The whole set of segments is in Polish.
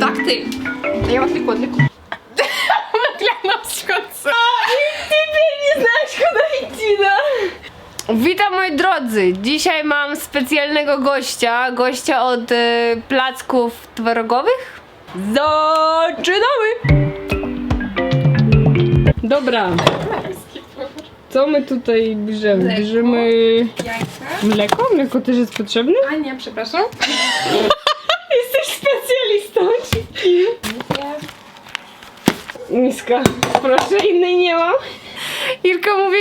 Так ти. Я вас легко отвлеку. Клянусь, Теперь не знаешь, куда идти, да? Witam moi drodzy! Dzisiaj mam specjalnego gościa, gościa od y, placków twarogowych. Zaczynamy! Dobra, co my tutaj bierzemy? Mleko. Bierzemy Jajka. mleko? Mleko też jest potrzebne? A nie, przepraszam. Miska. Proszę, innej nie mam. Irka mówi,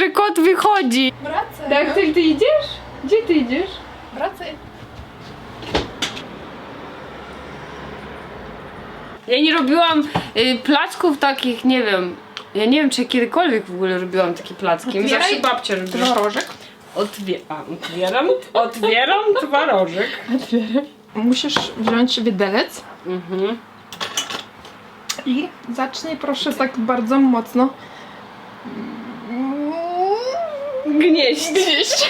że kot wychodzi. Wracaj. Tak, ty, ty idziesz? Gdzie ty idziesz? Wracaj. Ja nie robiłam y, placków takich, nie wiem. Ja nie wiem, czy kiedykolwiek w ogóle robiłam takie placki. Mi Otwieraj Zawsze babcia robiła. Twarożek. Otwieram, otwieram twarożek. Musisz wziąć widelec Mhm. I zacznij proszę tak bardzo mocno Gnieść. gdzieś.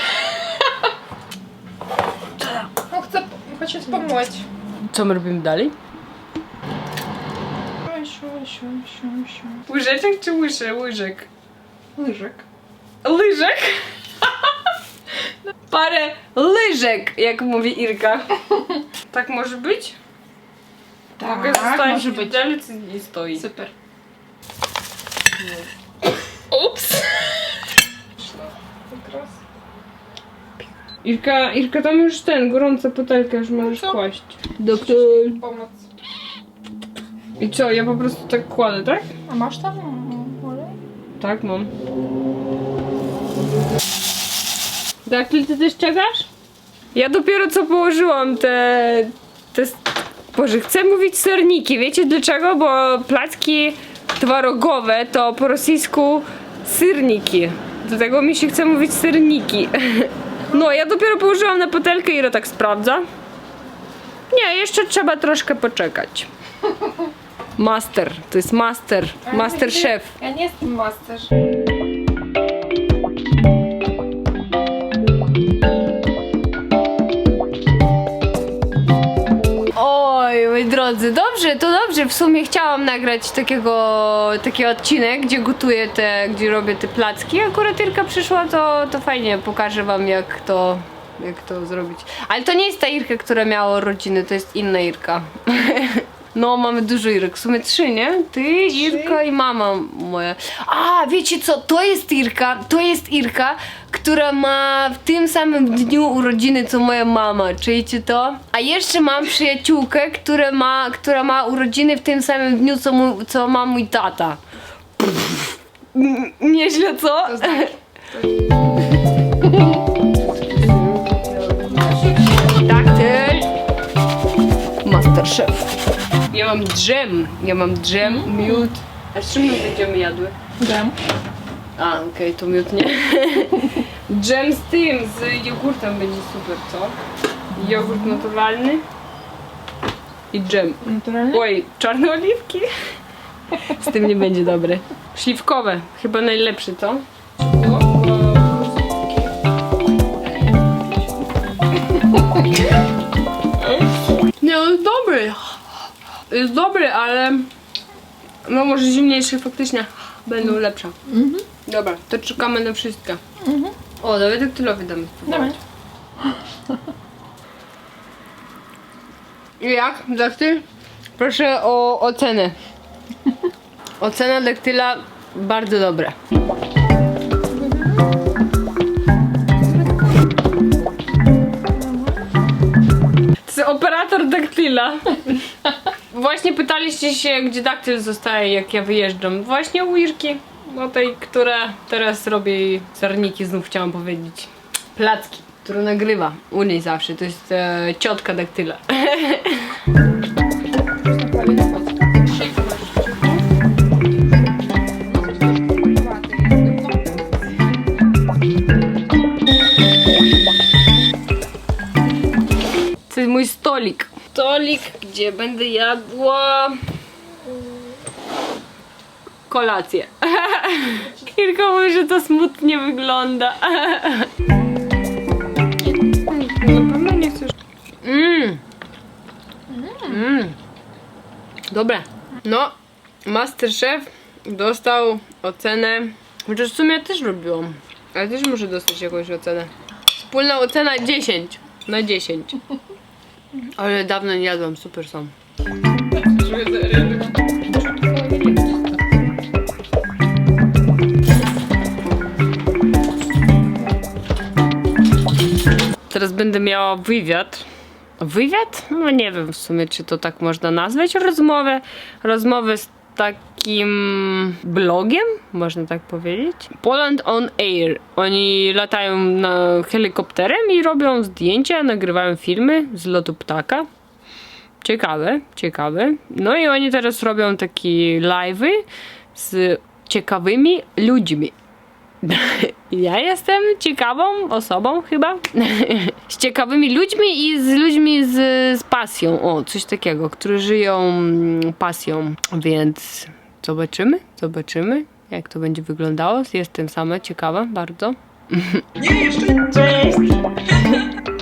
No chcę, chcę spomóc. Co my robimy dalej? Łyżeczek czy łyże? Łyżek. Łyżek. Lyżek? Parę lyżek, jak mówi Irka. Tak może być? Mogę Tak, zostawić może być. widelec i stoi. Super. Ups. Irka, Irka, tam już ten, gorąca patelka, już możesz co? kłaść. Doktor. Pomoc. I co, ja po prostu tak kładę, tak? A masz tam mm, olej? Tak, mam. Daktyl, ty też czekasz? Ja dopiero co położyłam te... te... Boże, chcę mówić serniki. Wiecie dlaczego? Bo placki twarogowe to po rosyjsku syrniki. Do tego mi się chce mówić serniki. No, ja dopiero położyłam na patelkę i tak sprawdza. Nie, jeszcze trzeba troszkę poczekać. Master, to jest master, master chef. Ja nie jestem master. To dobrze. W sumie chciałam nagrać takiego, taki odcinek, gdzie gotuję te, gdzie robię te placki. Akurat Irka przyszła, to, to fajnie, pokażę wam jak to, jak to zrobić. Ale to nie jest ta Irka, która miała rodziny, to jest inna Irka. No, mamy dużo Irek, w sumie trzy, nie? Ty, Irka i mama moja. A, wiecie co, to jest Irka, to jest Irka, która ma w tym samym dniu urodziny co moja mama, czujecie to? A jeszcze mam przyjaciółkę, która ma, która ma urodziny w tym samym dniu co, mu, co ma mój tata. Pff, n- Nieźle, co? To znaczy. Daktyl. Masterchef. Ja mam dżem, ja mam dżem, miód. A z czym my będziemy jadły? Dam. A, okej, to miód nie. dżem z tym, z jogurtem będzie super, co? Jogurt naturalny i dżem. Naturalnie? Oj, czarne oliwki. Z tym nie będzie dobre. Śliwkowe, chyba najlepszy, co? Jest dobry, ale no może zimniejsze faktycznie będą lepsze. Mhm. Dobra, to czekamy na wszystkie. Mhm. O, Dawid daktylowi damy spróbować. I Jak? Daktyl? Proszę o ocenę. Ocena daktyla bardzo dobra. To jest operator daktyla. Właśnie pytaliście się, gdzie daktyl zostaje, jak ja wyjeżdżam. Właśnie u Irki. No tej, która teraz robi sarniki, znów chciałam powiedzieć. Placki, które nagrywa u niej zawsze. To jest e, ciotka daktyla. To jest mój stolik. Gdzie będę jadła kolację. Kilka mówi, że to smutnie wygląda. Mmm. Mmm. Dobre. No, Masterchef dostał ocenę. Chociaż w sumie też robiłam. Ale też muszę dostać jakąś ocenę. Wspólna ocena 10 na 10. Ale dawno nie jadłam, super są. Teraz będę miała wywiad. Wywiad? No nie wiem w sumie, czy to tak można nazwać. Rozmowę. Rozmowę z takim blogiem, można tak powiedzieć. Poland on Air. Oni latają na helikopterem i robią zdjęcia, nagrywają filmy z lotu ptaka. Ciekawe, ciekawe. No i oni teraz robią takie live'y z ciekawymi ludźmi. Ja jestem ciekawą osobą chyba. z ciekawymi ludźmi i z ludźmi z, z pasją. O, coś takiego, którzy żyją mm, pasją. Więc zobaczymy, zobaczymy, jak to będzie wyglądało. Jestem sama ciekawa bardzo. Nie, jeszcze cześć!